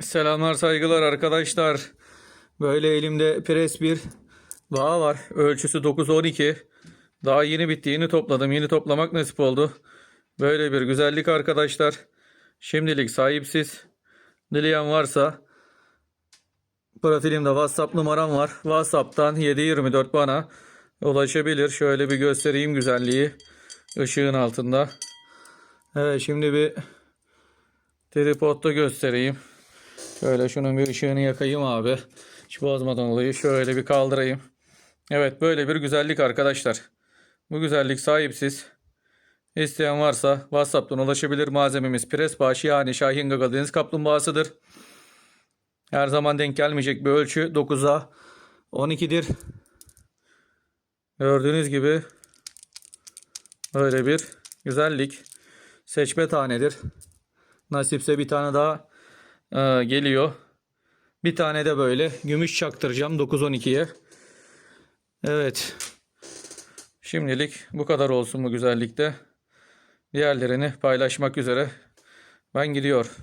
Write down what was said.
Selamlar saygılar arkadaşlar. Böyle elimde pres bir bağ var. Ölçüsü 9-12. Daha yeni bitti. Yeni topladım. Yeni toplamak nasip oldu. Böyle bir güzellik arkadaşlar. Şimdilik sahipsiz. Dileyen varsa profilimde WhatsApp numaram var. WhatsApp'tan 724 bana ulaşabilir. Şöyle bir göstereyim güzelliği. ışığın altında. Evet şimdi bir tripodda göstereyim. Şöyle şunun bir ışığını yakayım abi. Hiç bozmadan olayı şöyle bir kaldırayım. Evet böyle bir güzellik arkadaşlar. Bu güzellik sahipsiz. İsteyen varsa WhatsApp'tan ulaşabilir. Malzememiz pres başı yani Şahin Gaga deniz kaplumbağasıdır. Her zaman denk gelmeyecek bir ölçü 9'a 12'dir. Gördüğünüz gibi böyle bir güzellik. Seçme tanedir. Nasipse bir tane daha e, geliyor. Bir tane de böyle gümüş çaktıracağım 9-12'ye. Evet. Şimdilik bu kadar olsun bu güzellikte. Diğerlerini paylaşmak üzere. Ben gidiyor.